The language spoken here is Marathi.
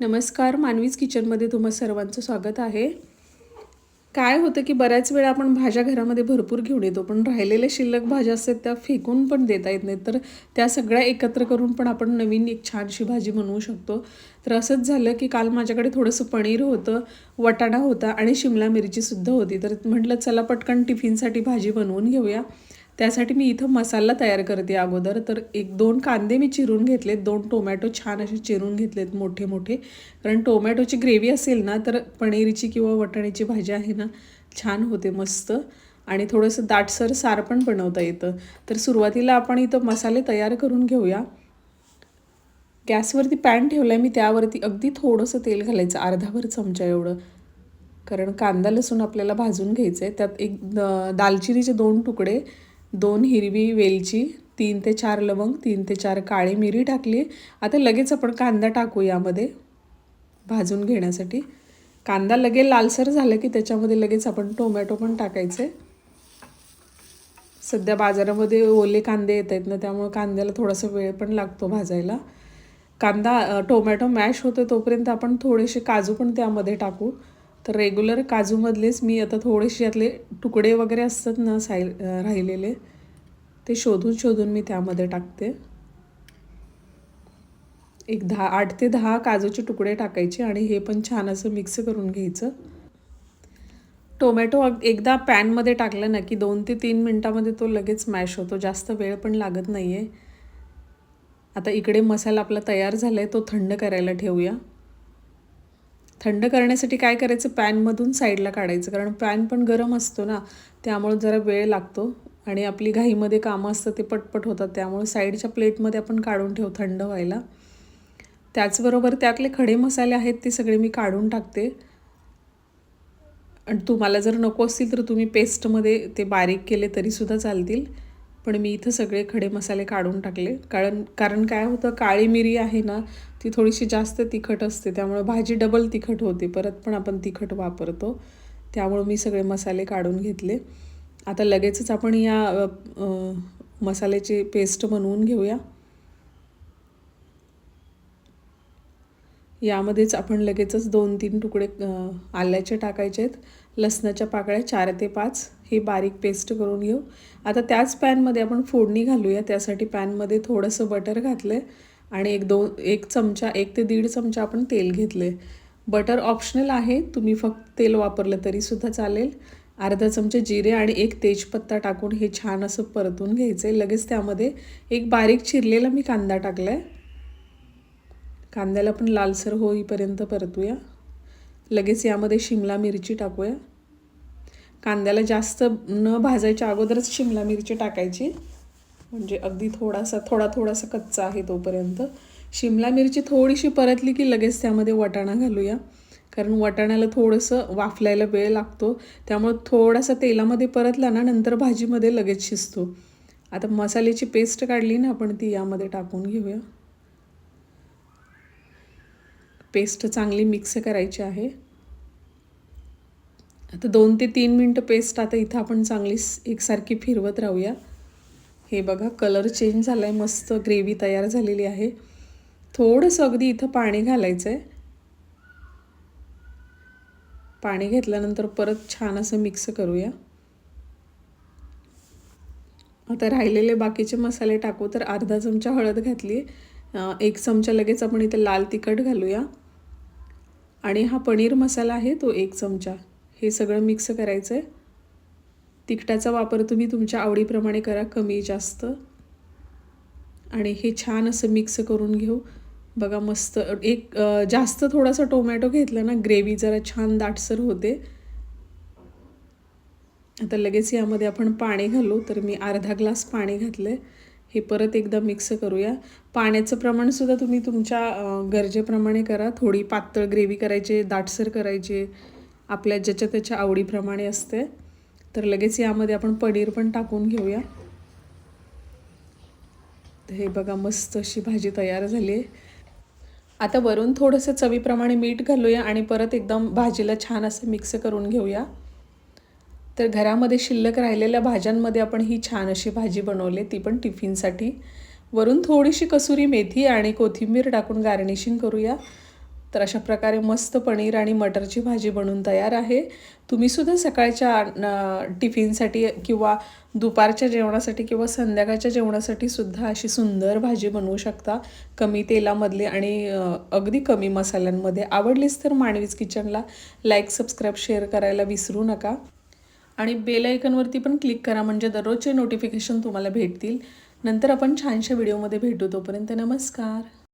नमस्कार मानवीज किचनमध्ये तुम्हा सर्वांचं स्वागत आहे. काय होतं की बऱ्याच वेळा आपण भाज्या घरामध्ये भरपूर घेऊन येतो पण राहिलेल्या शिल्लक भाज्या असतात त्या फेकून पण देता येत नाहीत. तर त्या सगळ्या एकत्र करून पण आपण नवीन एक छानशी भाजी बनवू शकतो. तर असंच झालं की काल माझ्याकडे थोडंसं पनीर होतं वटाणा होता आणि शिमला मिरचीसुद्धा होती. तर म्हटलं चला पटकन टिफिनसाठी भाजी बनवून घेऊया. त्यासाठी मी इथं मसाला तयार करते अगोदर. तर एक दोन कांदे मी चिरून घेतलेत. दोन टोमॅटो छान असे चिरून घेतलेत मोठे मोठे. कारण टोमॅटोची ग्रेव्ही असेल ना तर पनीरची किंवा वटाण्याची भाजी आहे ना छान होते मस्त. आणि थोडंसं दाटसर सार पण बनवता येतं. तर सुरुवातीला आपण इथं मसाले तयार करून घेऊया. गॅसवरती पॅन ठेवला आहे मी त्यावरती अगदी थोडंसं तेल घालायचं अर्धाभर चमचा एवढं. कारण कांदा लसूण आपल्याला भाजून घ्यायचं आहे त्यात एक दालचिनीचे दोन तुकडे दोन हिरवी वेलची तीन ते चार लवंग तीन ते चार काळी मिरी टाकली. आता लगेच आपण कांदा टाकू यामध्ये भाजून घेण्यासाठी. कांदा लगे लालसर झालं की त्याच्यामध्ये लगेच आपण टोमॅटो पण टाकायचे. सध्या बाजारामध्ये ओले कांदे येत आहेत ना त्यामुळे कांद्याला थोडासा वेळ पण लागतो भाजायला. कांदा टोमॅटो मॅश होतो तोपर्यंत आपण थोडेसे काजू पण त्यामध्ये टाकू. तर रेग्युलर काजूमधलेच मी आता थोडेसे यातले तुकडे वगैरे असतात ना साय राहिलेले ते शोधून शोधून मी त्यामध्ये टाकते. एक दहा आठ ते दहा काजूचे तुकडे टाकायचे आणि हे पण छान असं मिक्स करून घ्यायचं. टोमॅटो एकदा पॅनमध्ये टाकलं ना की दोन ते तीन मिनटामध्ये तो लगेच मॅश होतो जास्त वेळ पण लागत नाही आहे आता इकडे मसाला आपला तयार झाला आहे तो थंड करायला ठेवूया. थंड करण्यासाठी काय करायचं? पॅनमधून साईडला काढायचं. कारण पॅन पण गरम असतो ना त्यामुळे जरा वेळ लागतो. आणि आपली घाईमध्ये कामं असतं ते पटपट होतात. त्यामुळे साईडच्या प्लेटमध्ये आपण काढून ठेवू थंड व्हायला. त्याचबरोबर त्यातले खडे मसाले आहेत ते सगळे मी काढून टाकते. आणि तुम्हाला जर नको असतील तर तुम्ही पेस्टमध्ये ते बारीक केले तरीसुद्धा चालतील. पण मी इथं सगळे खडे मसाले काढून टाकले. कारण कारण काय होतं काळी मिरी आहे ना ती थोडीशी जास्त तिखट असते त्यामुळे भाजी डबल तिखट होते. परत पण आपण तिखट वापरतो. त्यामुळं मी सगळे मसाले काढून घेतले. आता लगेचच आपण या मसाल्याची पेस्ट बनवून घेऊया. यामध्येच आपण लगेचच दोन तीन तुकडे आल्याचे टाकायचे आहेत. लसणाच्या पाकळ्या चार ते पाच. हे बारीक पेस्ट करून घेऊ. आता त्याच पॅनमध्ये आपण फोडणी घालूया. त्यासाठी पॅनमध्ये थोडंसं बटर घातलं आहे आणि एक दोन एक चमचा एक ते दीड चमचा आपण तेल घेतले बटर ऑप्शनल आहे. तुम्ही फक्त तेल वापरलं तरीसुद्धा चालेल. अर्धा चमचे जिरे आणि एक तेजपत्ता टाकून हे छान असं परतून घ्यायचं आहे लगेच त्यामध्ये एक बारीक चिरलेला मी कांदा टाकला आहे कांद्याला पण लालसर होईपर्यंत परतूया. लगेच यामध्ये शिमला मिरची टाकूया. कांद्याला जास्त न भाजायच्या अगोदरच शिमला मिरची टाकायची. म्हणजे अगदी थोडासा थोडा थोडासा कच्चा आहे तोपर्यंत. शिमला मिरची थोडीशी परतली की लगेच त्यामध्ये वटाणा घालूया. कारण वटाण्याला थोडंसं वाफलायला वेळ लागतो. त्यामुळं थोडासा तेलामध्ये परतला ना नंतर भाजीमध्ये लगेच शिजतो. आता मसाल्याची पेस्ट काढली ना आपण ती यामध्ये टाकून घेऊया. पेस्ट चांगली मिक्स करायची आहे. आता दोन ते तीन मिनटं पेस्ट आता इथं आपण चांगली एकसारखी फिरवत राहूया. हे बघा कलर चेंज झाला आहे मस्त ग्रेव्ही तयार झालेली आहे. थोडंसं अगदी इथं पाणी घालायचं आहे पाणी घेतल्यानंतर परत छान असं मिक्स करूया. आता राहिलेले बाकीचे मसाले टाकू तर अर्धा चमचा हळद घातली एक चमचा लगेच आपण इथं लाल तिखट घालूया. आणि हा पनीर मसाला आहे तो एक चमचा. हे सगळं मिक्स करायचं आहे तिखटाचा वापर तुम्ही तुमच्या आवडीप्रमाणे करा कमी जास्त. आणि हे छान असं मिक्स करून घेऊ. बघा मस्त एक जास्त थोडासा टोमॅटो घेतला ना ग्रेव्ही जरा छान दाटसर होते. आता लगेच यामध्ये आपण पाणी घालू तर मी अर्धा ग्लास पाणी घातलं आहे हे परत एकदा मिक्स करूया. पाण्याचं प्रमाणसुद्धा तुम्ही तुमच्या गरजेप्रमाणे करा. थोडी पातळ ग्रेव्ही करायची दाटसर करायची. आपल्या ज्याच्या त्याच्या आवडीप्रमाणे असते. तर लगेच यामध्ये आपण पनीर पण टाकून घेऊया. हे बघा मस्त अशी भाजी तयार झाली आहे. आता वरून थोडंसं चवीप्रमाणे मीठ घालूया आणि परत एकदम भाजीला छान असं मिक्स करून घेऊया. तर घरामध्ये शिल्लक राहिलेल्या भाज्यांमध्ये आपण ही छान अशी भाजी बनवली ती पण टिफिनसाठी. वरून थोडीशी कसुरी मेथी आणि कोथिंबीर टाकून गार्निशिंग करूया. तर अशा प्रकारे मस्त पनीर आणि मटरची भाजी बनून तयार आहे. तुम्हीसुद्धा सकाळच्या टिफिनसाठी किंवा दुपारच्या जेवणासाठी किंवा संध्याकाळच्या जेवणासाठी सुद्धा अशी सुंदर भाजी बनवू शकता. कमी तेलामधली आणि अगदी कमी मसाल्यांमध्ये. आवडलीच तर माणवीज किचनला लाईक सबस्क्राईब शेअर करायला विसरू नका. आणि बेल आयकनवरती पण क्लिक करा म्हणजे दररोजचे नोटिफिकेशन तुम्हाला भेटतील. नंतर आपण छानशा व्हिडिओमध्ये भेटू तोपर्यंत नमस्कार.